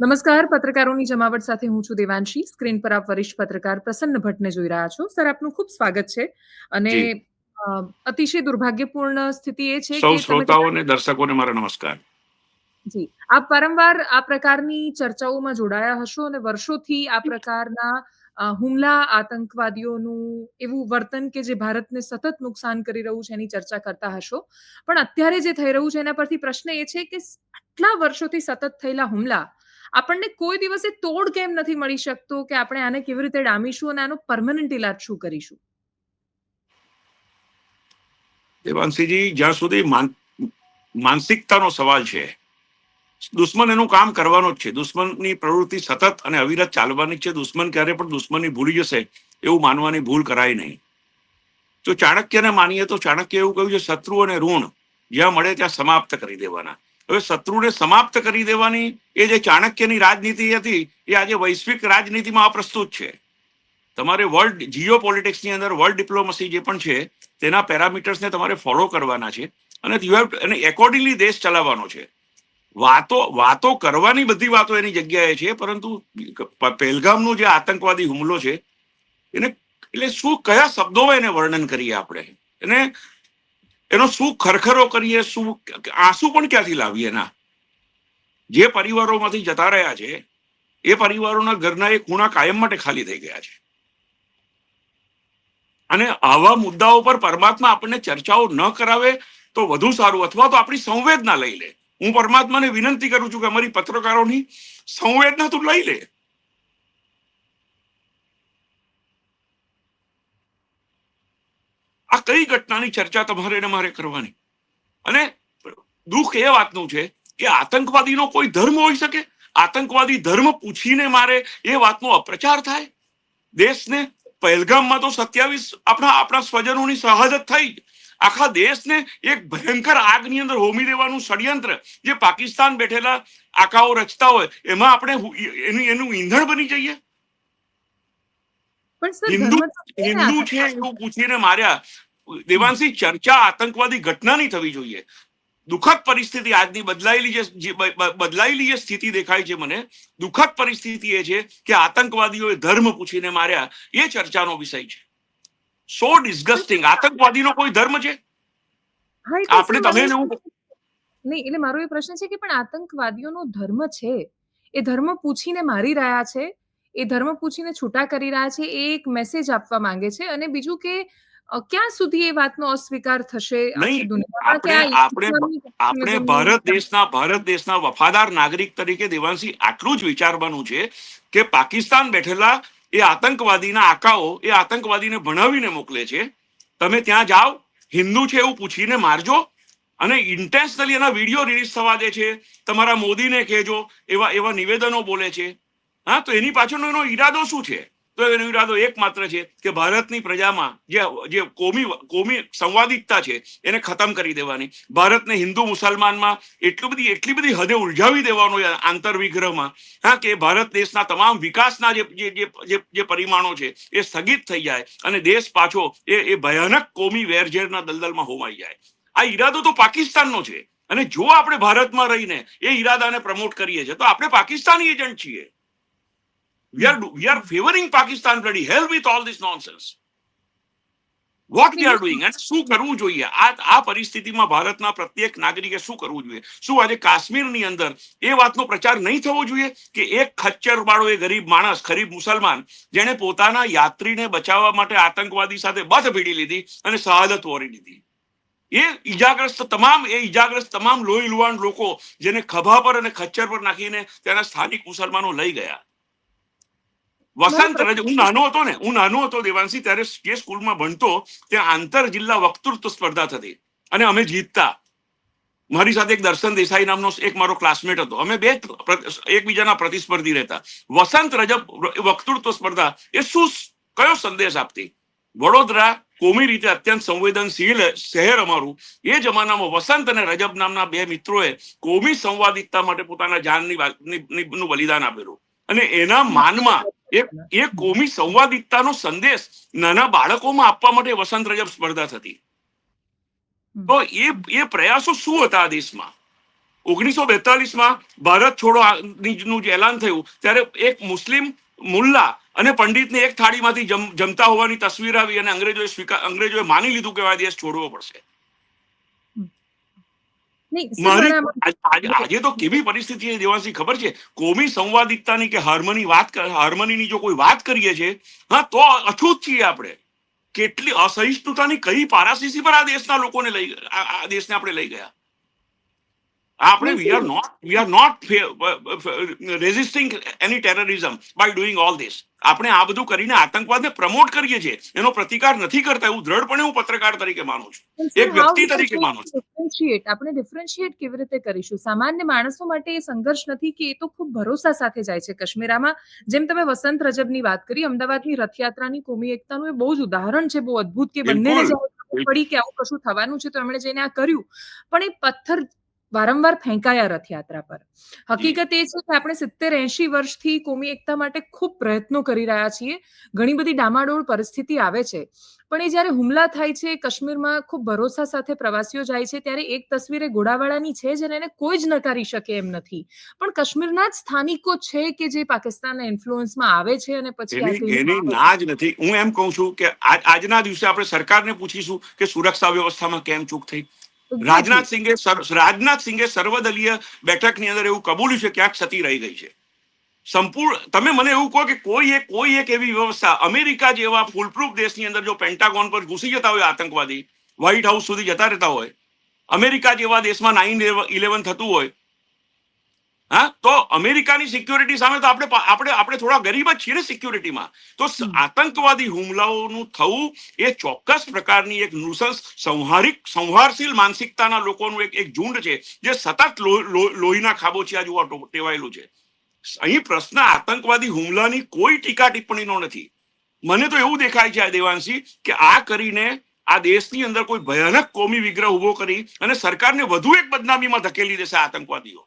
નમસ્કાર પત્રકારોની જમાવટ સાથે હું છું દેવાંશી. સ્ક્રીન પર આપ વરિષ્ઠ પત્રકાર પ્રસન્ન ભટ્ટને જોઈ રહ્યા છો. સર આપનું ખૂબ સ્વાગત છે અને અતિશય દુર્ભાગ્યપૂર્ણ સ્થિતિ એ છે કે શ્રોતાઓને દર્શકોને મારા નમસ્કાર. જી. આપ વારંવાર આ પ્રકારની ચર્ચાઓમાં જોડાયા હશો અને વર્ષોથી આ પ્રકારના હુમલા આતંકવાદીઓનું એવું વર્તન કે જે ભારતને સતત નુકસાન કરી રહ્યું છે એની ચર્ચા કરતા હશો. પણ અત્યારે જે થઈ રહ્યું છે એના પરથી પ્રશ્ન એ છે કે આટલા વર્ષોથી સતત થયેલા હુમલા આપણને કોઈ દિવસે તોડ કેમ નથી મળી શકતો કે આપણે આને કેવી રીતે ડામીશું અને આનો પરમનન્ટ ઇલાજ શું કરીશું? દેવાંશીજી જ્યાં સુધી માનસિકતાનો સવાલ છે, દુશ્મન એનું કામ કરવાનો જ છે. દુશ્મનની પ્રવૃત્તિ સતત અને અવિરત ચાલવાની છે. દુશ્મન ક્યારે પણ દુશ્મનની ભૂલી જશે એવું માનવાની ભૂલ કરાય નહીં. જો ચાણક્યને માનીએ તો ચાણક્ય એવું કહ્યું છે, શત્રુ અને ઋણ જ્યાં મળે ત્યાં સમાપ્ત કરી દેવાના. હવે શત્રુને સમાપ્ત કરી દેવાની એ જે ચાણક્યની રાજનીતિ હતી, એ આજે વૈશ્વિક રાજનીતિમાં અપ્રસ્તુત છે. તમારે વર્લ્ડ જીઓ પોલિટિક્સની અંદર વર્લ્ડ ડિપ્લોમસી જે પણ છે, તેના પેરામીટર્સને તમારે ફોલો કરવાના છે અને યુ હેવ અને એકોર્ડિંગલી દેશ ચલાવવાનો છે. વાતો વાતો કરવાની બધી વાતો એની જગ્યાએ છે, પરંતુ પહેલગામનો જે આતંકવાદી હુમલો છે, એને, એટલે શું, કયા શબ્દોમાં એને વર્ણન કરીએ આપણે? એને એનો શું ખરખરો કરીએ, શું આંસુ પણ ક્યાંથી લાવીએ? એના જે પરિવારોમાંથી જતા રહ્યા છે, એ પરિવારોના ઘરના એ ખૂણા કાયમ માટે ખાલી થઈ ગયા છે. અને આવા મુદ્દાઓ પર પરમાત્મા આપણને ચર્ચાઓ ન કરાવે તો વધુ સારું, અથવા તો આપણી સંવેદના લઈ લે. હું પરમાત્માને વિનંતી કરું છું કે અમારી પત્રકારોની સંવેદના તું લઈ લે. આ કઈ ઘટનાની ચર્ચા તમારે ને મારે કરવાની? અને દુઃખ એ વાતનું છે કે આતંકવાદીનો કોઈ ધર્મ હોઈ શકે? આતંકવાદી ધર્મ પૂછીને મારે એ વાતનો અપ્રચાર થાય? દેશને પહેલગામમાં તો સત્યાવીસ આપણા આપણા સ્વજનોની શહાદત થઈ. આખા દેશને એક ભયંકર આગની અંદર હોમી દેવાનું ષડયંત્ર જે પાકિસ્તાન બેઠેલા આકાઓ રચતા હોય એમાં આપણે એનું એનું ઈંધણ બની જઈએ? હિન્દુ હિન્દુ છે એવું પૂછીને માર્યા. દેવાંશી ચર્ચા આતંકવાદી ઘટનાની થવી જોઈએ. દુઃખદ પરિસ્થિતિ આજની બદલાયેલી જે બદલાયેલી જે સ્થિતિ દેખાય છે મને દુઃખદ પરિસ્થિતિ એ છે કે આતંકવાદીઓએ ધર્મ પૂછીને માર્યા. એ ચર્ચાનો વિષય છે. સો ડિસ્ગસ્ટિંગ આતંકવાદીનો કોઈ ધર્મ છે? આપણે તમે નહીં એટલે મારો એ પ્રશ્ન છે કે પણ આતંકવાદીઓનો ધર્મ છે? એ ધર્મ પૂછીને મારી રહ્યા છે? એ ધર્મ પૂછીને છૂટા કરી રહ્યા છે? એ એક મેસેજ આપવા માંગે છે? અને બીજું કે ક્યાં સુધી એ વાતનો અસ્વીકાર થશે આપણે- ભારત દેશના ભારત દેશના વફાદાર નાગરિક તરીકે દેવાંશી આટલું જ વિચારવાનું છે કે પાકિસ્તાન બેઠેલા એ આતંકવાદીના આકાઓ એ આતંકવાદીને ભણાવીને મોકલે છે. તમે ત્યાં જાઓ હિન્દુ છે એવું પૂછીને મારજો અને ઇન્ટેન્શનલી એના વીડિયો રિલીઝ થવા દે છે. તમારા મોદીને કહેજો એવા એવા નિવેદનો બોલે છે. હા તો એની પાછળનો એનો ઈરાદો શું છે? તો એનો ઈરાદો એકમાત્ર છે કે ભારતની પ્રજામાં જે જે કોમી કોમી સંવાદિતતા છે, એને ખતમ કરી દેવાની. ભારતને હિન્દુ મુસલમાનમાં એટલી બધી એટલી બધી હદે ઉલઝાવી દેવાનો આંતરવિગ્રહમાં. હા, કે ભારત દેશના તમામ વિકાસના જે જે જે પરિમાણો છે એ સ્થગિત થઈ જાય અને દેશ પાછો એ એ ભયાનક કોમી વેરઝેરના દલદલમાં હોમાઈ જાય. આ ઈરાદો તો પાકિસ્તાનનો છે. અને જો આપણે ભારતમાં રહીને એ ઈરાદાને પ્રમોટ કરીએ છીએ, તો આપણે પાકિસ્તાની એજન્ટ છીએ. We are we are favoring pakistan, bloody hell, with all this nonsense. What we are doing અને શું કરવું જોઈએ? આ આ પરિસ્થિતિમાં ભારતના પ્રત્યેક નાગરિકે શું કરવું જોઈએ? શું આજે કાશ્મીરની અંદર એ વાતનો પ્રચાર નહીં થવો જોઈએ કે એક ખચ્ચર વાળો એ ગરીબ માણસ ગરીબ મુસલમાન, જેણે પોતાના યાત્રીને બચાવવા માટે આતંકવાદી સાથે બધ ભીડી લીધી અને શહાદત વોરી લીધી? એ ઈજાગ્રસ્ત તમામ, એ ઈજાગ્રસ્ત તમામ લોહી લુવાણ લોકો જેને ખભા પર અને ખચ્ચર પર નાખીને તેના સ્થાનિક મુસલમાનો લઈ ગયા. વસંત રજ હું નાનો હતો ને હું નાનો હતો દેવાંશી ત્યારે જે સ્કૂલમાં ભણતો ત્યાં આંતર જિલ્લા વક્તૃત્વ સ્પર્ધા થતી અને અમે જીતતા. મારી સાથે એક દર્શન દેસાઈ નામનો એક મારો ક્લાસમેટ હતો. અમે બે એકબીજાના પ્રતિસ્પર્ધી રહેતા. વસંત રજબ વક્તૃત્વ સ્પર્ધા એ શું કયો સંદેશ આપતી? વડોદરા કોમી રીતે અત્યંત સંવેદનશીલ શહેર અમારું. એ જમાનામાં વસંત અને રજબ નામના બે મિત્રોએ કોમી સંવાદિતતા માટે પોતાના જાનની નું બલિદાન આપેલું. અને એના માનમાં એક એ કોમી સંવાદિતતાનો સંદેશ નાના બાળકોમાં આપવા માટે વસંત રજબ સ્પર્ધા થતી. તો એ એ પ્રયાસો શું હતા આ દેશમાં? ઓગણીસો બેતાલીસમાં ભારત છોડો નું જે એલાન થયું ત્યારે એક મુસ્લિમ મુલ્લા અને પંડિતને એક થાળીમાંથી જમ- જમતા હોવાની તસવીર આવી અને અંગ્રેજોએ સ્વીકાર અંગ્રેજોએ માની લીધું કે આ દેશ છોડવો પડશે. મારી આજ- તો કેવી પરિસ્થિતિ દેવાસી ખબર છે? કોમી સંવાદિકતાની કે હાર્મની વાત હાર્મનીની જો કોઈ વાત કરીએ છે હા તો અછૂત છીએ આપણે. કેટલી અસહિષ્ણુતાની કઈ પારાસીસી પર આ દેશના લોકોને લઈ આ દેશને આપણે લઈ ગયા. આપણે we are not we are not resisting any terrorism by doing all this આપણે આ બધું કરીને આતંકવાદને પ્રમોટ કરીએ છીએ. એનો પ્રતિકાર નથી કરતા એવું દ્રઢપણે હું પત્રકાર તરીકે માનું છું. એક વ્યક્તિ તરીકે માનું છું. આપણે ડિફરન્શિએટ કેવી રીતે કરીશું? સામાન્ય માણસો માટે એ સંઘર્ષ નથી કે એ તો ખૂબ ભરોસા સાથે જાય છે કશ્મીરામાં. જેમ તમે વસંત રજબની વાત કરી અમદાવાદની રથયાત્રાની કોમી એકતાનું એ બહુ જ ઉદાહરણ છે બહુ અદ્ભુત કે બંનેને પડી કે આવું કશું થવાનું છે તો એમણે જઈને આ કર્યું. પણ એ પથ્થર વારંવાર ફેંકાયા રથયાત્રા પર. હકીકત એ છે કે આપણે સિત્તેર એંશી વર્ષથી કોમી એકતા માટે ખૂબ પ્રયત્નો કરી રહ્યા છીએ. ઘણી બધી ડામાડોળ પરિસ્થિતિ આવે છે. પણ એ જ્યારે હુમલા થાય છે કાશ્મીરમાં ખૂબ ભરોસા સાથે પ્રવાસીઓ જાય છે ત્યારે એક તસવીર એ ઘોડાવાળાની છે જેને એને કોઈ જ નકારી શકે એમ નથી. પણ કાશ્મીરના જ સ્થાનિકો છે કે જે પાકિસ્તાનના ઇન્ફ્લુઅન્સમાં આવે છે અને પછી એની. ના જ નથી. હું એમ કહું છું કે આજના દિવસે આપણે સરકારને પૂછીશું કે સુરક્ષા વ્યવસ્થામાં કેમ ચૂક થઈ? રાજનાથ સિંઘે રાજનાથ સિંઘે સર્વદલીય બેઠકની અંદર એવું કબૂલ્યું છે ક્યાંક સતી રહી ગઈ છે. સંપૂર્ણ, તમે મને એવું કહો કે કોઈ એક કોઈ એક એવી વ્યવસ્થા અમેરિકા જેવા ફૂલપ્રૂફ દેશની અંદર જો પેન્ટાગોન પર ઘૂસી જતા હોય આતંકવાદી વ્હાઇટ હાઉસ સુધી જતા રહેતા હોય, અમેરિકા જેવા દેશમાં નાઇન ઇલેવન થતું હોય હા તો અમેરિકાની સિક્યોરિટી સામે તો આપણે આપણે આપણે થોડા ગરીબ જ છીએ ને સિક્યોરિટીમાં તો આતંકવાદી હુમલાઓનું થવું એ ચોક્કસ પ્રકારની એક નૃશંસ સંહારિક સંહારશીલ માનસિકતાના લોકોનું એક એક ઝુંડ છે જે સતત લોહીના ખાબોચિયા જોવા ટેવાયેલું છે. અહીં પ્રશ્ન આતંકવાદી હુમલાની કોઈ ટીકા ટિપ્પણીનો નથી. મને તો એવું દેખાય છે આ દેવાંશી કે આ કરીને આ દેશની અંદર કોઈ ભયાનક કોમી વિગ્રહ ઊભો કરી અને સરકારને વધુ એક બદનામીમાં ધકેલી દેશે આતંકવાદીઓ.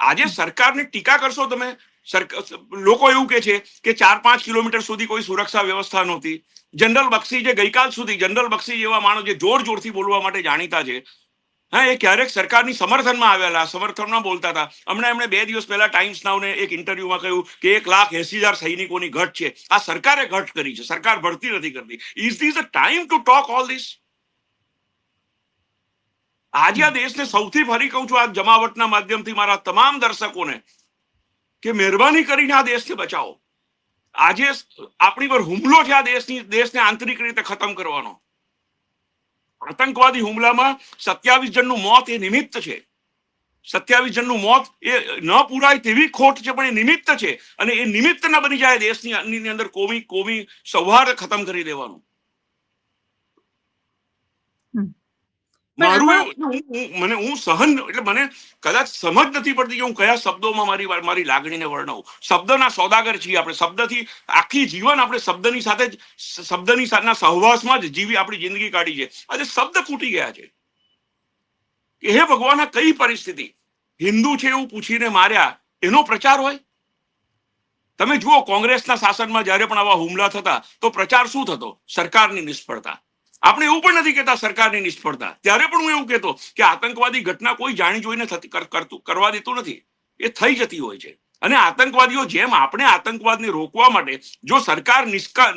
આજે સરકારની ટીકા કરશો તમે. લોકો એવું કે છે કે ચાર પાંચ કિલોમીટર સુધી કોઈ સુરક્ષા વ્યવસ્થા નહોતી. જનરલ બક્ષી જે ગઈકાલ સુધી, જનરલ બક્ષી જેવા માણસ જે જોર જોરથી બોલવા માટે જાણીતા છે, હા, એ ક્યારેક સરકારની સમર્થનમાં આવેલા, સમર્થનમાં બોલતા હતા. હમણાં એમણે બે દિવસ પહેલા ટાઈમ્સ નાવને એક ઇન્ટરવ્યુમાં કહ્યું કે એક લાખ એસી હજાર સૈનિકોની ઘટ છે. આ સરકારે ઘટ કરી છે. સરકાર ભરતી નથી કરતી. Is this a time to talk all this આજે આ દેશને સૌથી ફરી કહું છું, આ જમાવટના માધ્યમથી મારા તમામ દર્શકોને, કે મહેરબાની કરીને આ દેશને બચાવો. આજે આપણી પર હુમલો છે આ દેશની, દેશને આંતરિક રીતે ખતમ કરવાનો. આતંકવાદી હુમલામાં સત્યાવીસ જણનું મોત એ નિમિત્ત છે. સત્યાવીસ જણનું મોત એ ન પૂરાય તેવી ખોટ છે, પણ એ નિમિત્ત છે. અને એ નિમિત્ત ન બની જાય દેશની અંદર કોમી કોમી સૌહાર્દ ખતમ કરી દેવાનું. મારું મને હું સહન એટલે મને કદાચ સમજ નથી પડતી કે હું કયા શબ્દોમાં મારી મારી લાગણીને વર્ણવું. શબ્દના સોદાગર છીએ આપણે. શબ્દથી આખી જીવન આપણે શબ્દની સાથે જ શબ્દની સાથેના સહવાસમાં જ જીવી આપણી જિંદગી કાઢી છે. આજે શબ્દ ખૂટી ગયા છે. કે હે ભગવાન આ કઈ પરિસ્થિતિ? હિન્દુ છે એવું પૂછીને માર્યા. એનો પ્રચાર હોય? તમે જુઓ કોંગ્રેસના શાસનમાં જ્યારે પણ આવા હુમલા થતા તો પ્રચાર શું થતો? સરકારની નિષ્ફળતા. આપણે એવું પણ નથી કહેતા સરકારની નિષ્ફળતા. ત્યારે પણ હું એવું કહેતો કે આતંકવાદી ઘટના કોઈ જાણી જોઈને થતી કરતું, કરવા દેતું નથી. એ થઈ જતી હોય છે. અને આતંકવાદીઓ જેમ આપણે આતંકવાદને રોકવા માટે જો સરકાર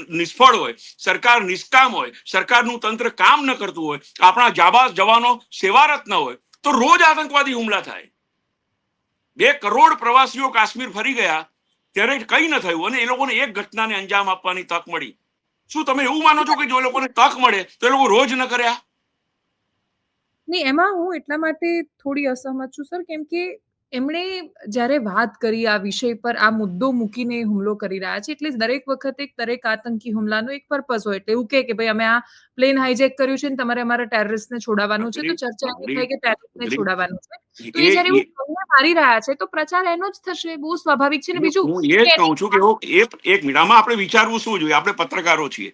નિષ્ફળ હોય, સરકાર નિષ્કામ હોય, સરકારનું તંત્ર કામ ન કરતું હોય, આપણા જાબાઝ જવાનો સેવારત ન હોય, તો રોજ આતંકવાદી હુમલા થાય. બે કરોડ પ્રવાસીઓ કાશ્મીર ફરી ગયા. ત્યારે કઈ ન થયું અને એ લોકોને એક ઘટનાને અંજામ આપવાની તક મળી. શું તમે એવું માનો છો કે જો લોકોને તક મળે, તો એ લોકો રોજ ન કર્યા? નહીં, એમાં હું એટલા માટે થોડી અસહમત છું, સર, કેમ કે એમણે જ્યારે વાત કરી આ વિષય પર આ મુદ્દો મૂકીને હુમલો કરી રહ્યા છે એટલે દરેક વખતે દરેક આતંકી હુમલાનો એક પર્પઝ હોય. એટલે એવું કહે કે ભાઈ અમે આ પ્લેન હાઈજેક કર્યું છે ને તમારે અમારા ટેરરિસ્ટને છોડાવવાનું છે. તો ચર્ચા એ થાય કે ટેરરિસ્ટને. છોડાવવાનું છે. તો એ જ્યારે એવું મારી રહ્યા છે તો પ્રચાર એનો જ થશે. બહુ સ્વાભાવિક છે ને બીજું હું એ જ કહું છું કે એક એક આપણે વિચારવું શું જોઈએ? આપણે પત્રકારો છીએ.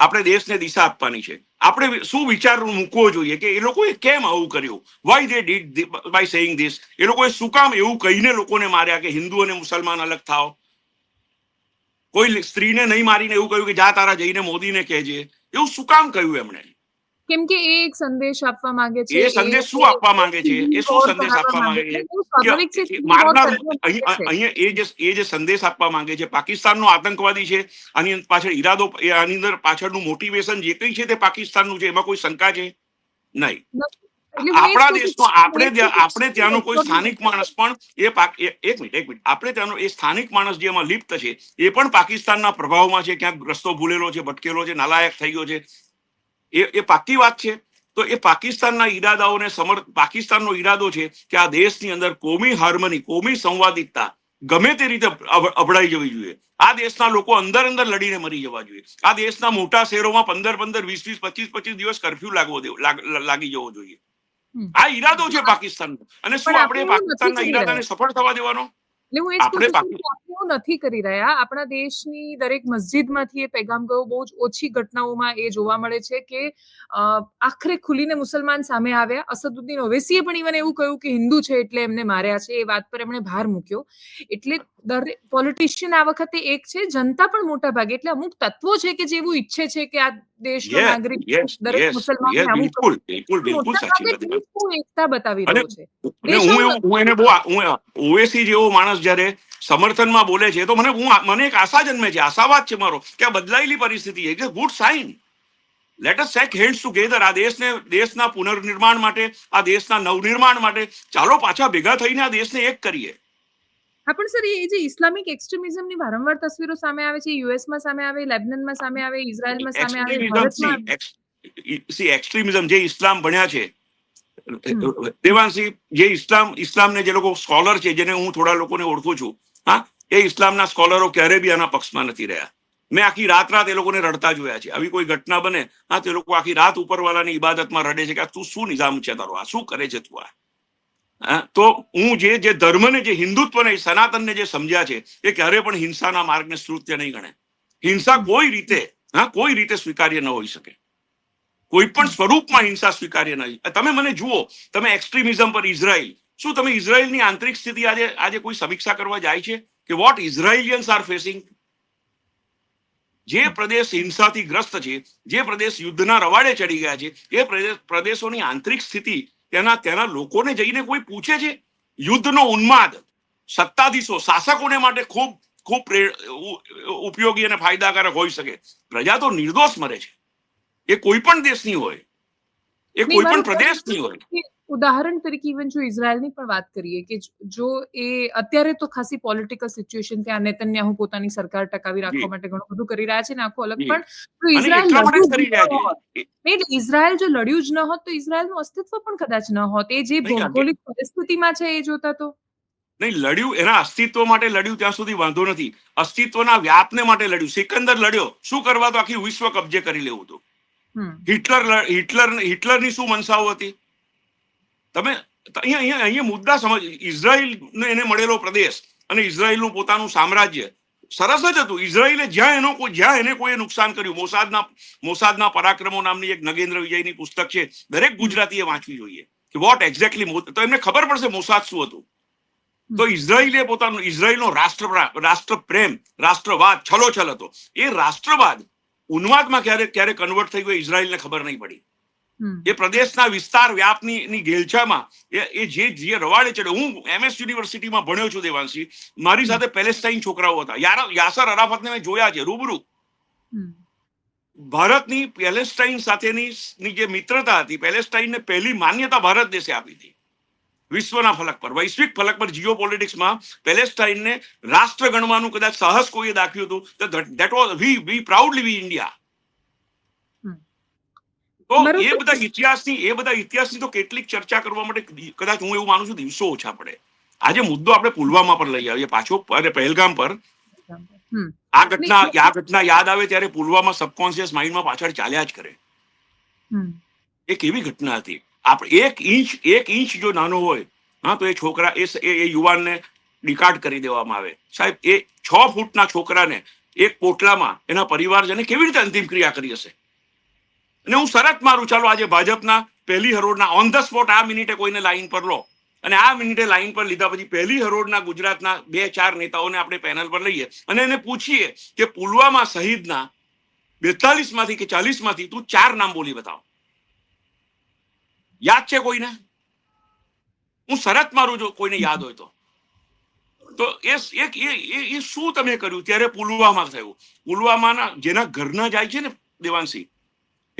આપણે દેશને દિશા આપવાની છે. આપણે શું વિચાર મૂકવો જોઈએ કે એ લોકોએ કેમ આવું કર્યું? Why they did by saying this એ લોકોએ શું કામ એવું કહીને લોકોને માર્યા કે હિન્દુ અને મુસલમાન અલગ થાઓ? કોઈ સ્ત્રીને નહીં મારીને એવું કહ્યું કે જા તારા જઈને મોદીને કહેજે. એવું શું કામ કહ્યું એમણે? કેમ કે એ એક સંદેશ આપવા માંગે છે એ સંદેશ શું આપવા માંગે છે? એ શું સંદેશ આપવા માંગે છે? મારનાર. અહીંયા એ જે એ જે સંદેશ આપવા માંગે છે પાકિસ્તાનનો આતંકવાદી છે આની પાછળ ઈરાદો આની અંદર પાછળનું મોટિવેશન જે કંઈ છે તે પાકિસ્તાનનું છે એમાં કોઈ શંકા છે? નહીં. આપણા દેશનો આપણે આપણે ત્યાંનો કોઈ સ્થાનિક માણસ પણ એ એ- એક મિનિટ એક મિનિટ. આપણે ત્યાંનો એ સ્થાનિક માણસ જે એમાં લિપ્ત છે એ પણ પાકિસ્તાનના પ્રભાવમાં છે ક્યાંક રસ્તો ભૂલેલો છે ભટકેલો છે નાલાયક થઈ ગયો છે. એ એ પાકી વાત છે? તો એ પાકિસ્તાનના ઈરાદાઓને સમર્થ પાકિસ્તાનનો ઈરાદો છે કે આ દેશની અંદર કોમી હાર્મની કોમી સંવાદિતતા ગમે તે રીતે અભડાઈ જવી જોઈએ. આ દેશના લોકો અંદર અંદર લડીને મરી જવા જોઈએ. આ દેશના મોટા શહેરોમાં પંદર પંદર વીસ વીસ પચીસ પચીસ દિવસ કરફ્યુ લાગવો લાગી જવો જોઈએ. આ ઈરાદો છે પાકિસ્તાનનો. અને શું પણ આપણે પાકિસ્તાનના ઈરાદાને સફળ થવા દેવાનો? એટલે હું એ જ આપણે નથી કરી રહ્યા. આપણા દેશની દરેક મસ્જિદમાંથી એ પેગામ ગયો બહુ જ ઓછી ઘટનાઓમાં એ જોવા મળે છે કે આખરે ખુલીને મુસલમાન સામે આવ્યા. અસદુદ્દીન ઓવેસીએ પણ ઇવન એવું કહ્યું કે હિન્દુ છે એટલે એમને માર્યા છે. એ વાત પર એમણે ભાર મૂક્યો. એટલે દરેક પોલિટિશિયન આ વખતે એક છે. જનતા પણ મોટા ભાગે એટલે અમુક તત્વો છે કે જેવું ઈચ્છે છે કે આ દેશનો નાગરિક દરેક યસ બિલકુલ બિલકુલ બિલકુલ સાચી વાત એકતા બતાવી રહ્યો છે. હું હું એને બહુ હું ઓએસી જેવો માણસ જ્યારે સમર્થનમાં બોલે છે તો મને હું મને એક આશા જન્મે છે આશાવાદ છે મારો કે આ બદલાયેલી પરિસ્થિતિ છે. Good sign let us shake hands together આ દેશને દેશના પુનર્નિર્માણ માટે આ દેશના નવનિર્માણ માટે ચાલો પાછા ભેગા થઈને આ દેશને એક કરીએ. હા પણ સર એ જે ઇસ્લામિક એક્સ્ટ્રીમિઝમની વારંવાર તસવીરો સામે આવે છે યુએસમાં સામે આવે લેબનનમાં સામે આવે ઇઝરાયલમાં સામે આવે ભારતમાં સી એક્સ્ટ્રીમિઝમ જે ઇસ્લામ ભણ્યા છે દેવાંશી જે ઇસ્લામ ઇસ્લામને જે લોકો સ્કોલર છે જેને હું થોડા લોકોને ઓળખું છું હા એ ઇસ્લામના સ્કોલરો ક્યારે બી આના પક્ષમાં નથી રહ્યા. મેં આખી રાત રાત એ લોકોને રડતા જોયા છે. આવી કોઈ ઘટના બને હા તે લોકો આખી રાત ઉપરવાળાની ઇબાદતમાં રડે છે કે આ તું શું નિઝામ છે તારો? આ શું કરે છે તું આ? તો હું જે જે ધર્મને, જે હિન્દુત્વને સનાતનને જે સમજ્યા છે, એ ક્યારે પણ હિંસાના માર્ગને સ્તુત્ય નહીં ગણે. હિંસા કોઈ રીતે, હા, કોઈ રીતે સ્વીકાર્ય ન હોઈ શકે. કોઈ પણ સ્વરૂપમાં હિંસા સ્વીકાર્ય નહીં તમે મને જુઓ, તમે એક્સ્ટ્રીમિઝમ પર ઇઝરાયલ, શું તમે ઇઝરાયલની આંતરિક સ્થિતિ આજે આજે કોઈ સમીક્ષા કરવા જાય છે? કે વોટ ઇઝરાયલિયન્સ આર ફેસિંગ જે પ્રદેશ હિંસાથી ગ્રસ્ત છે, જે પ્રદેશ યુદ્ધના રવાડે ચડી ગયા છે, એ પ્રદેશ પ્રદેશોની આંતરિક સ્થિતિ તેના તેના લોકોને જઈને કોઈ પૂછે છે? યુદ્ધનો ઉન્માદ. સત્તાધીશો શાસકોને માટે ખૂબ ખૂબ ઉપયોગી અને ફાયદાકારક હોઈ શકે. પ્રજા તો નિર્દોષ મરે છે. એ કોઈ પણ દેશની હોય. એ કોઈ પણ પ્રદેશની હોય. ઉદાહરણ તરીકે ઇવન જો ઇઝરાયલની પણ વાત કરીએ કે જો- એ અત્યારે તો ખાસી પોલિટિકલ સિચ્યુએશન ત્યાં નેતન્યાહુ પોતાની સરકાર ટકાવી રાખવા માટે ઘણું બધું કરી રહ્યા છે ને આખું અલગ. પણ જો ઇઝરાયલ ઇઝરાયલ જો લડ્યું જ ન હોત તો ઇઝરાયલનું અસ્તિત્વ પણ કદાચ ન હોત. એ જે ભૌગોલિક પરિસ્થિતિમાં છે એ જોતા તો. નહીં લડ્યું એના અસ્તિત્વ માટે લડ્યું ત્યાં સુધી વાંધો નથી. અસ્તિત્વના વ્યાપને માટે લડ્યું. સિકંદર લડ્યો. શું કરવા તો આખી વિશ્વ કબજે કરી લેવું હતું હિટલર હિટલર હિટલરની શું મનસાઓ હતી? તમે અહીંયા અહીંયા અહીંયા મુદ્દા સમજ ઇઝરાયલ એને મળેલો પ્રદેશ અને ઇઝરાયલનું પોતાનું સામ્રાજ્ય. સરસ જ હતું. ઇઝરાયલે જ્યાં એનો કોઈ જ્યાં એને કોઈએ નુકસાન કર્યું. મોસાદના મોસાદના પરાક્રમો નામની એક નગેન્દ્ર વિજયની પુસ્તક છે. દરેક ગુજરાતીએ વાંચવી જોઈએ કે વોટ એક્ઝેક્ટલી તો એમને ખબર પડશે મોસાદ શું હતું. તો ઇઝરાયલે પોતાનું ઇઝરાયલનો રાષ્ટ્ર રાષ્ટ્ર પ્રેમ રાષ્ટ્રવાદ છલોછલ હતો. એ રાષ્ટ્રવાદ ઉન્માદમાં ક્યારે ક્યારે કન્વર્ટ થઈ ગયો ઇઝરાયલને ખબર નહીં પડી. એ પ્રદેશના વિસ્તાર વ્યાપની ની ઘેલછામાં એ જે જે રવાડે ચડે હું એમએસ યુનિવર્સિટીમાં ભણ્યો છું દેવાંશી મારી સાથે પેલેસ્ટાઈન છોકરાઓ હતા. યાસર અરાફતને મેં જોયા છે રૂબરૂ. ભારતની પેલેસ્ટાઈન સાથેની ની જે મિત્રતા હતી પેલેસ્ટાઈનને પહેલી માન્યતા ભારત દેશે આપી હતી. વિશ્વના ફલક પર વૈશ્વિક ફલક પર જીઓ પોલિટિક્સમાં પેલેસ્ટાઈનને રાષ્ટ્ર ગણવાનું કદાચ સાહસ કોઈએ દાખ્યું હતું તો that was we we proudly we India. તો એ બધા ઇતિહાસની એ બધા ઇતિહાસની તો કેટલીક ચર્ચા કરવા માટે કદાચ હું એવું માનું છું દિવસો ઓછા પડે. આજે મુદ્દો આપણે પુલવામા પર લઈ આવીએ પાછો અને પહેલગામ પર. આ ઘટના આ ઘટના યાદ આવે ત્યારે પુલવામા સબકોન્શિયસ માઇન્ડમાં પાછળ ચાલ્યા જ કરે. એ કેવી ઘટના હતી? આપણે એક ઇંચ એક ઇંચ જો નાનો હોય હા તો એ છોકરા એ એ એ યુવાનને ડિકાર્ડ કરી દેવામાં આવે. સાહેબ એ છ ફૂટના છોકરાને એક પોટલામાં એના પરિવારજને કેવી રીતે અંતિમ ક્રિયા કરી હશે? અને હું શરત મારું ચાલો આજે ભાજપના પહેલી હરોળના ઓન ધ સ્પોટ આ મિનિટે કોઈને લાઈન પર લો. અને આ મિનિટે લાઈન પર લીધા પછી પહેલી હરોળના ગુજરાતના બે ચાર નેતાઓને આપણે પેનલ પર લઈએ. અને એને પૂછીએ કે પુલવામા શહીદના બેતાલીસમાંથી કે ચાલીસમાંથી તું ચાર નામ બોલી બતાવ. યાદ છે કોઈને? હું શરત મારું જો કોઈને યાદ હોય તો. તો એ એક એ શું તમે કર્યું? ત્યારે પુલવામા થયું. પુલવામાના જેના ઘરના જાય છે ને દેવાંશી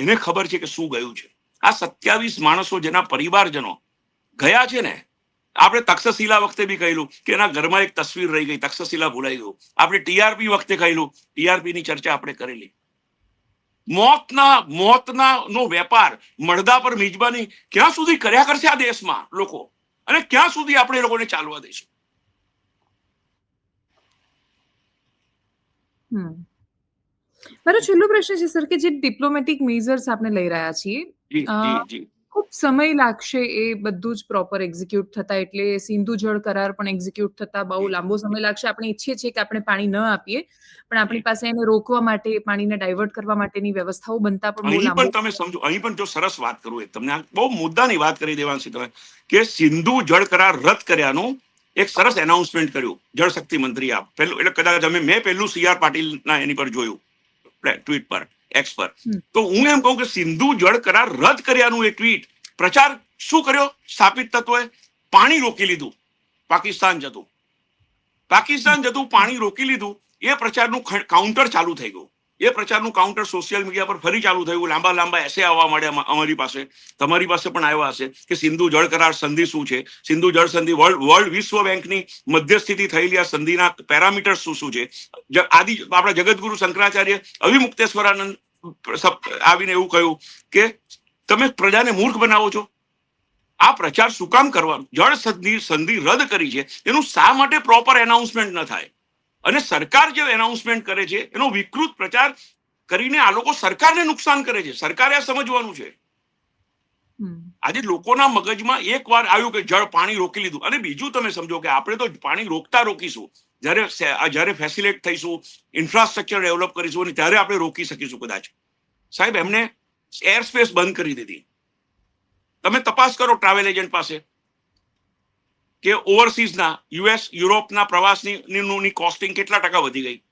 એને ખબર છે કે શું ગયું છે. આ સત્યાવીસ માણસો જેના પરિવારજનો ગયા છે ને, આપણે તક્ષશિલા વખતે બી કહેલું કે એના ઘરમાં એક તસવીર રહી ગઈ, તક્ષશિલા ભૂલાઈ ગયું. આપણે ટીઆરપી વખતે કહેલું ટીઆરપી ની ચર્ચા આપણે કરેલી. મોતના મોતના નો વેપાર મળદા પર મિજબાની ક્યાં સુધી કર્યા કરશે આ દેશમાં લોકો? અને ક્યાં સુધી આપણે એ લોકોને ચાલવા દઈશું? હમ. મારો છેલ્લો પ્રશ્ન છે સર કે જે ડિપ્લોમેટિક મેઝર્સ આપણે લઈ રહ્યા છીએ ખૂબ સમય લાગશે એ બધું જ પ્રોપર એક્ઝિક્યુટ થતા એટલે સિંધુ જળ કરાર પણ એક્ઝિક્યુટ થતા બહુ લાંબો સમય લાગશે. આપણે ઈચ્છીએ છીએ કે આપણે પાણી ન આપીએ પણ આપણી પાસે એને રોકવા માટે પાણીને ડાયવર્ટ કરવા માટેની વ્યવસ્થાઓ બનતા પણ અહીં પણ તમે સમજો અહીં પણ જો સરસ વાત કરું એ તમને બહુ મુદ્દાની વાત કરી દેવાંશી તમે કે સિંધુ જળ કરાર રદ કર્યાનું એક સરસ એનાઉન્સમેન્ટ કર્યું જળ શક્તિ મંત્રી આપ પહેલું એટલે કદાચ અમે મેં પહેલું સીઆર પાટીલના એની પર જોયું. ટ્વીટ પર એક્સ પર. તો હું એમ કહું કે સિંધુ જળ કરાર રદ કર્યાનું એ ટ્વીટ પ્રચાર શું કર્યો? સ્થાપિત તત્વોએ પાણી રોકી લીધું. પાકિસ્તાન જતું. પાકિસ્તાન જતું પાણી રોકી લીધું. એ પ્રચારનું કાઉન્ટર ચાલુ થઈ ગયું. એ પ્રચારનું કાઉન્ટર સોશિયલ મીડિયા પર ફરી ચાલુ થયું. લાંબા લાંબા એસે આવવા માંડ્યા અમારી પાસે. તમારી પાસે પણ આવ્યા હશે કે સિંધુ જળ કરાર સંધિ શું છે? સિંધુ જળ સંધિ વર્લ્ડ વર્લ્ડ વિશ્વ બેંકની મધ્યસ્થિતિ થયેલી આ સંધિના પેરામીટર શું શું છે? આદિ, આપણા જગતગુરુ શંકરાચાર્ય અવિમુક્તેશ્વરાનંદ આવીને એવું કહ્યું કે તમે પ્રજાને મૂર્ખ બનાવો છો. આ પ્રચાર શું કામ કરવાનું? જળ સંધિ સંધિ રદ કરી છે. એનું શા માટે પ્રોપર એનાઉન્સમેન્ટ ન થાય? અને સરકાર જે એનાઉન્સમેન્ટ કરે છે એનો વિકૃત પ્રચાર કરીને આ લોકો સરકારને નુકસાન કરે છે. સરકારે આ સમજવાનું છે. આજે લોકોના મગજમાં એક વાર આવ્યું કે જળ પાણી રોકી લીધું. અને બીજું તમે સમજો કે આપણે તો પાણી રોકતા રોકીશું. જ્યારે જ્યારે ફેસિલેટ થઈશું ઇન્ફ્રાસ્ટ્રક્ચર ડેવલપ કરીશું અને ત્યારે આપણે રોકી શકીશું કદાચ. સાહેબ એમને એર સ્પેસ બંધ કરી દીધી. તમે તપાસ કરો ટ્રાવેલ એજન્ટ પાસે. કે ઓવરસીઝના યુએસ યુરોપના પ્રવાસની કોસ્ટિંગ કેટલા ટકા વધી ગઈ?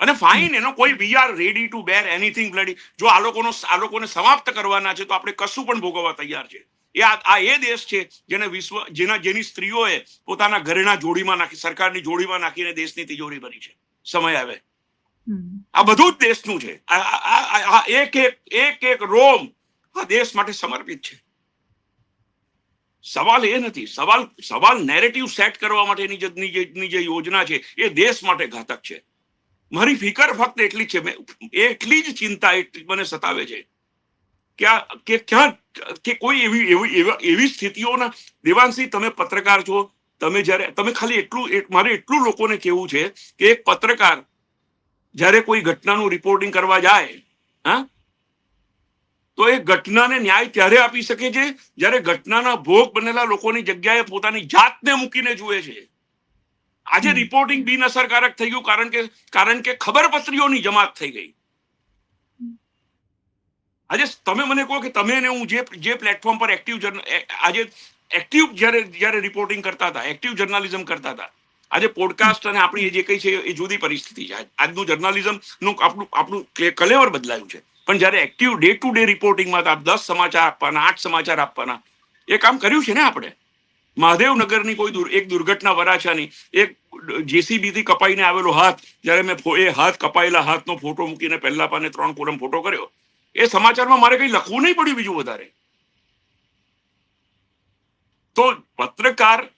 અને ફાઇન એનો કોઈ we are ready to bear anything bloody જો આ લોકોનો આ લોકોને સમાપ્ત કરવાના છે તો આપણે કશું પણ ભોગવવા તૈયાર છે. એ આ એ દેશ છે જેને વિશ્વ જેના જેની સ્ત્રીઓએ પોતાના ઘરેના જોડીમાં નાખી સરકારની જોડીમાં નાખીને દેશની તિજોરી ભરી છે. સમય આવે. આ બધું જ દેશનું છે. આ એક એક એક એક રોમ આ દેશ માટે સમર્પિત છે. સવાલ એ નથી, સવાલ સવાલ નેરેટિવ સેટ કરવા માટેની જે જે- યોજના છે, એ દેશ માટે ઘાતક છે. મારી ફિકર ફક્ત એટલી છે, મેં એટલી જ ચિંતા એટલી મને સતાવે છે. કે કે ક્યાં, કે કોઈ એવી એવી, એવા- સ્થિતિઓના, દેવાંશી, તમે પત્રકાર છો, તમે જ્યારે, તમે ખાલી એટલું મારે એટલું લોકોને કહેવું છે, કે એક પત્રકાર જ્યારે કોઈ ઘટનાનું રિપોર્ટિંગ કરવા જાય, હા તો એ ઘટનાને ન્યાય ત્યારે આપી શકે છે જ્યારે ઘટનાના ભોગ બનેલા લોકોની જગ્યાએ પોતાની જાતને મૂકીને જુએ છે. આજે રિપોર્ટિંગ રિપોર્ટિંગ બિનઅસરકારક થઈ ગયું કારણ કે કારણ કે ખબરપત્રીઓની જમાત થઈ ગઈ. આજે તમે મને કહો કે તમે ને હું જે જે પ્લેટફોર્મ પર એક્ટિવ આજે એક્ટિવ જ્યારે જ્યારે રિપોર્ટિંગ કરતા હતા એક્ટિવ જર્નાલિઝમ કરતા હતા. આજે પોડકાસ્ટ અને આપણી જે કઈ છે એ જુદી પરિસ્થિતિ છે. આજનું જર્નાલિઝમનું આપણું આપણું કલેવર બદલાયું છે. પણ જ્યારે એક્ટિવ ડે ટુ ડે રિપોર્ટિંગમાં આપ દસ સમાચાર આપવાના, આઠ સમાચાર આપવાના. એ કામ કર્યું છે ને આપણે? મહાદેવનગરની કોઈ એક દુર્ઘટના વરાછાની, એક જેસીબીથી કપાઈને આવેલો હાથ, જ્યારે મેં એ હાથ કપાયેલા હાથનો ફોટો મૂકીને પહેલા પાને ત્રણ કોલમ ફોટો કર્યો. એ સમાચારમાં મારે કંઈ લખવું નહીં પડ્યું બીજું વધારે. તો પત્રકાર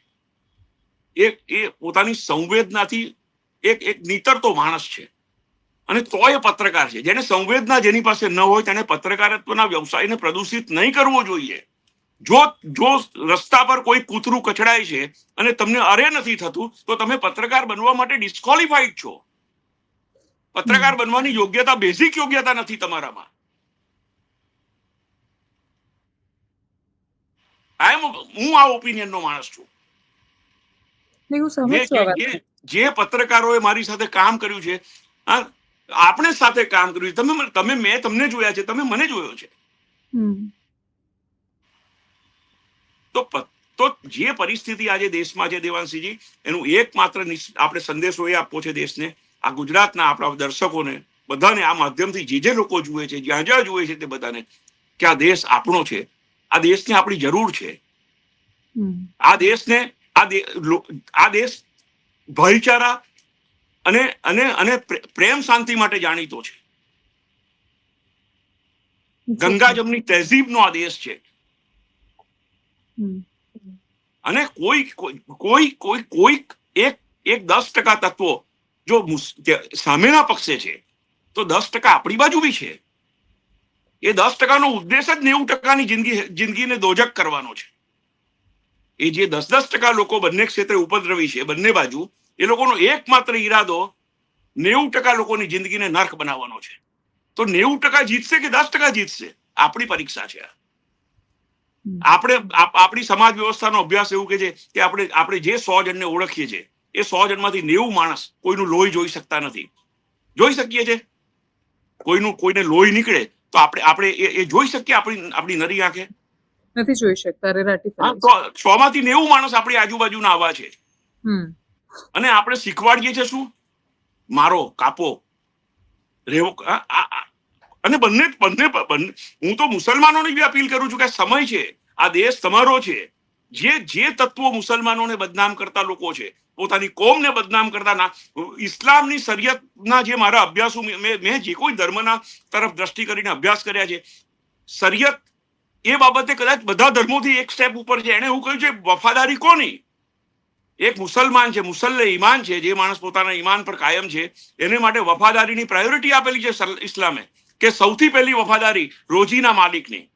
એ એ પોતાની સંવેદનાથી એક એક નીતરતો માણસ છે. અને તોય પત્રકાર છે. જેને સંવેદના જેની પાસે ન હોય તેને પત્રકારત્વના વ્યવસાયને પ્રદૂષિત નહીં કરવો જોઈએ. જો જો રસ્તા પર કોઈ કૂતરું કચડાય છે અને તમને અરે નથી થતું તો તમે પત્રકાર બનવા માટે ડિસ્કોલિફાઈડ છો. પત્રકાર બનવાની યોગ્યતા બેઝિક યોગ્યતા નથી તમારામાં. આઈ એમ હું આ ઓપિનિયનનો માણસ છું. જે પત્રકારોએ મારી સાથે કામ કર્યું છે હા આપણે સાથે કામ કર્યું છે. તમે તમે મેં તમને જોયા છે. તમે મને જોયો છે. તો તો જે પરિસ્થિતિ આજે દેશમાં છે દેવાંશીજી એનું એકમાત્ર આપણે સંદેશો એ આપવો છે દેશને. આ ગુજરાતના આપણા દર્શકોને બધાને આ માધ્યમથી જે જે લોકો જુએ છે જ્યાં જ્યાં જુએ છે તે બધાને કે આ દેશ આપણો છે. આ દેશને આપણી જરૂર છે. આ દેશને આ આ દેશ ભાઈચારા અને અને અને પ્રેમ શાંતિ માટે જાણીતો છે. ગંગા જમની તહેઝીબનો આ દેશ છે. અને કોઈ કોઈ કોઈ કોઈ એક એક દસ ટકા તત્વો જો સામેના પક્ષે છે તો દસ ટકા આપણી બાજુ બી છે. એ દસ ટકાનો ઉદ્દેશ જ નેવું ટકાની જિંદગી જિંદગીને દોજક કરવાનો છે. એ જે દસ દસ ટકા લોકો બંને ક્ષેત્રે ઉપદ્રવી છે બંને બાજુ એ લોકોનો એકમાત્ર ઈરાદો નેવું ટકા લોકોની જિંદગીને નર્ક બનાવવાનો છે. તો નેવું ટકા જીતશે કે દસ ટકા જીતશે? આપણી પરીક્ષા છે આપણે આપણી સમાજ વ્યવસ્થાનો અભ્યાસ એવું કે છે કે આપણે આપણે જે સો જણને ઓળખીએ છીએ એ સો જણમાંથી નેવું માણસ કોઈનું લોહી જોઈ શકતા નથી. જોઈ શકીએ છે? કોઈનું કોઈને લોહી નીકળે તો આપણે આપણે એ જોઈ શકીએ આપણી આપણી નરી આંખે? નથી જોઈ શકતા સો માંથી નેવું માણસ આપણી આજુબાજુના આવા છે. અને આપણે શીખવાડીએ છીએ શું? મારો, કાપો. રેવો અને બંને બંને હું તો મુસલમાનોને બી અપીલ કરું છું કે સમય છે. આ દેશ તમારો છે. જે જે તત્વો મુસલમાનોને બદનામ કરતા લોકો છે, પોતાની કોમને બદનામ કરતા ના, ઇસ્લામની શરિયતના જે મારા અભ્યાસો મેં જે કોઈ ધર્મના તરફ દ્રષ્ટિ કરીને અભ્યાસ કર્યા છે, શરિયત એ બાબતે કદાચ બધા ધર્મોથી એક સ્ટેપ ઉપર છે. એને એવું કહ્યું છે, વફાદારી કોની? એક મુસલમાન છે, મુસલ્લે ઈમાન છે, જે માણસ પોતાના ઈમાન પર કાયમ છે, એને માટે વફાદારીની પ્રાયોરિટી આપેલી છે સલ- ઇસ્લામે, કે સૌથી પહેલી વફાદારી રોજીના માલિકની.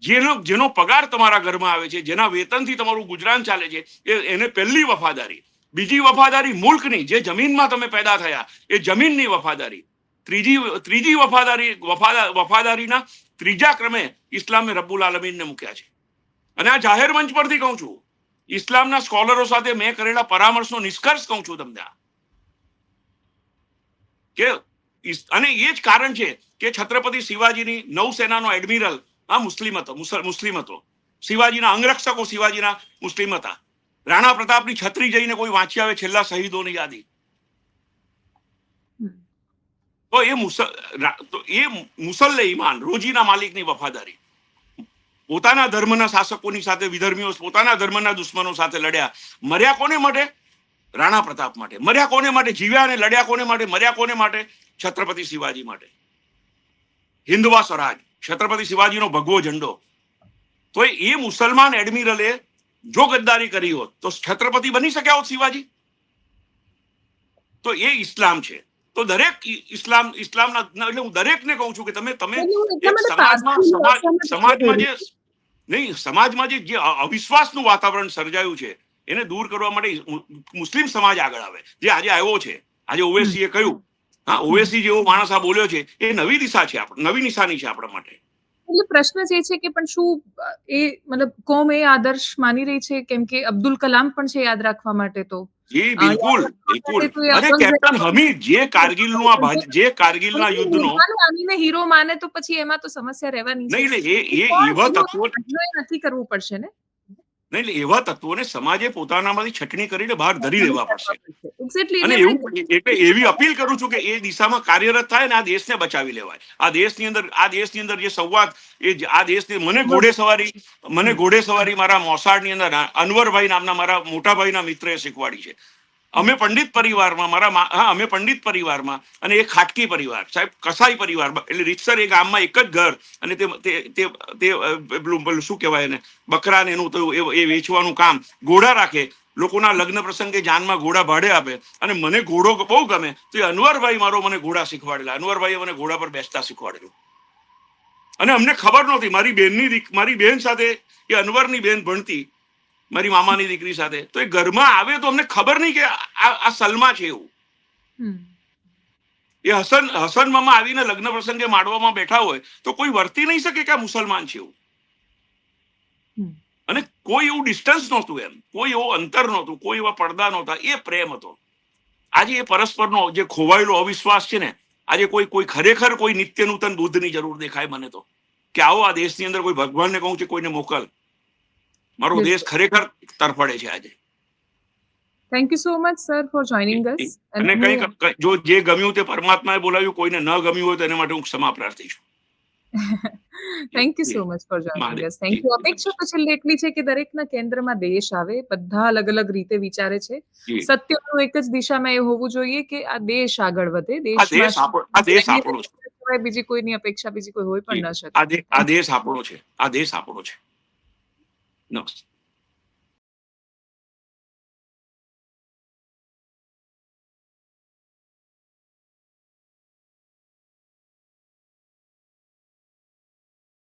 જેનો જેનો પગાર તમારા ઘરમાં આવે છે, જેના વેતનથી તમારું ગુજરાન ચાલે છે, એ, એને પહેલી વફાદારી. બીજી વફાદારી મુલ્કની, જે જમીનમાં તમે પેદા થયા, એ જમીનની વફાદારી. ત્રીજી ત્રીજી વફાદારી વફાદાર વફાદારીના ત્રીજા ક્રમે ઇસ્લામે રબ્બુલ આલમીનને મૂક્યા છે. અને આ જાહેર મંચ પરથી કહું છું ઇસ્લામના સ્કોલરો સાથે મેં કરેલા પરામર્શનો નિષ્કર્ષ કહું છું તમને કે અને એ જ કારણ છે કે છત્રપતિ શિવાજીની નૌસેનાનો એડમિરલ આ મુસ્લિમ હતો મુસ્લિમ હતો. શિવાજીના અંગરક્ષકો શિવાજીના મુસ્લિમ હતા. રાણા પ્રતાપની છત્રી જઈને કોઈ વાંચી આવે છેલ્લા શહીદોની યાદી. તો એ મુસલ તો એ મુસલ્લે ઈમાન રોજીના માલિકની વફાદારી. પોતાના ધર્મના શાસકોની સાથે, વિધર્મીઓ પોતાના ધર્મના દુશ્મનો સાથે લડ્યા. મર્યા કોને માટે? રાણા પ્રતાપ માટે. મર્યા કોને માટે? જીવ્યા અને લડ્યા કોને માટે? મર્યા કોને માટે? છત્રપતિ શિવાજી માટે. હિન્દવા સ્વરાજ, છત્રપતિ શિવાજીનો ભગવો ઝંડો. તો એ મુસલમાન એડમિરલે જો ગદ્દારી કરી હોત, તો છત્રપતિ બની શક્યા હોત શિવાજી? તો એ ઇસ્લામ છે. તો દરેક ઇસ્લામ ઇસ્લામના એટલે હું દરેકને કહું છું કે તમે તમે સમાજમાં સમાજ સમાજમાં જે નહીં સમાજમાં જે જે અવિશ્વાસનું વાતાવરણ સર્જાયું છે એને દૂર કરવા માટે મુસ્લિમ સમાજ આગળ આવે. જે આજે આવ્યો છે. આજે ઓવેસીએ કહ્યું. હા ઓવેસી જેવો માણસ આ બોલ્યો છે. એ નવી દિશા છે આપણે નવી નિશાની છે આપણા માટે. એટલે પ્રશ્ન જે છે કે પણ શું એ મતલબ કોમ એ આદર્શ માની રહી છે? કેમ કે અબ્દુલ કલામ પણ છે યાદ રાખવા માટે તો. જી બિલકુલ બિલકુલ. અરે કેપ્ટન હમીદ જે કારગિલનું આ જે કારગિલ ના યુદ્ધ નો આમીને હીરો માને તો પછી એમાં તો સમસ્યા રહેવાની નહીં નહીં એ એ એવા તત્વો નથી કરવું પડશે ને? નહીં એટલે એવા તત્વોને સમાજે પોતાનામાંથી છટણી કરીને બહાર ધરી દેવા પડશે. અને એવું એટલે એવી અપીલ કરું છું કે એ દિશામાં કાર્યરત થાય ને આ દેશને બચાવી લેવાય. આ દેશની અંદર આ દેશની અંદર જે સંવાદ એ આ દેશની મને ઘોડેસવારી મને ઘોડેસવારી મારા મોસાળની અંદર અનવરભાઈ નામના મારા મોટા ભાઈના મિત્રએ શીખવાડી છે. અમે પંડિત પરિવારમાં, મારા હા, અમે પંડિત પરિવારમાં અને એ ખાટકી પરિવાર, સાહેબ, કસાઈ પરિવાર એટલે રીતસર એ ગામમાં એક જ ઘર અને તે તે તે પેલું શું કહેવાય એને, બકરાને એનું તો એ વેચવાનું કામ, ઘોડા રાખે, લોકોના લગ્ન પ્રસંગે જાનમાં ઘોડા ભાડે આપે અને મને ઘોડો બહુ ગમે, તો એ અનવરભાઈ મારો મને ઘોડા શીખવાડેલા, અનવરભાઈએ મને ઘોડા પર બેસતા શીખવાડેલું. અને અમને ખબર નહોતી, મારી દીક, મારી બેન સાથે એ અનવરની બેન ભણતી મારી મામાની દીકરી સાથે. તો એ ઘરમાં આવે તો અમને ખબર નહીં કે આ સલમા છે એવું. એ હસન હસન મામા આવીને લગ્ન પ્રસંગે માડવામાં બેઠા હોય તો કોઈ વર્તી નહીં શકે કે આ મુસલમાન છે એવું. અને કોઈ એવું ડિસ્ટન્સ નહોતું એમ. કોઈ એવો અંતર નહોતું કોઈ એવા પડદા નહોતા. એ પ્રેમ હતો. આજે એ પરસ્પરનો જે ખોવાયેલો અવિશ્વાસ છે ને આજે કોઈ કોઈ ખરેખર કોઈ નિત્ય નૂતન બુદ્ધની જરૂર દેખાય મને તો. કે આવો આ દેશની અંદર કોઈ ભગવાનને કહું છે કોઈને મોકલ. મારો. દેશ ખરેખર તરફડે છે આજે thank you so much sir for joining us અને કઈ કઈ- જો જે ગમ્યું તે પરમાત્માએ બોલાવ્યું કોઈને ન ગમ્યું હોય તો એના માટે હું ક્ષમા પ્રાર્થી છું thank you so much for joining us. Thank you. અપેક્ષા તો છેલ્લે એટલી છે કે દરેકના કેન્દ્રમાં દેશ આવે. બધા અલગ-અલગ રીતે વિચારે છે. સત્યનું એક જ દિશામાં એ હોવું જોઈએ કે આ દેશ આગળ વધે. દેશ આ દેશ આપણો છે બીજી કોઈની અપેક્ષા બીજી કોઈ હોય પણ ન શકે. આ દેશ આપણો છે આ દેશ આપણો છે não.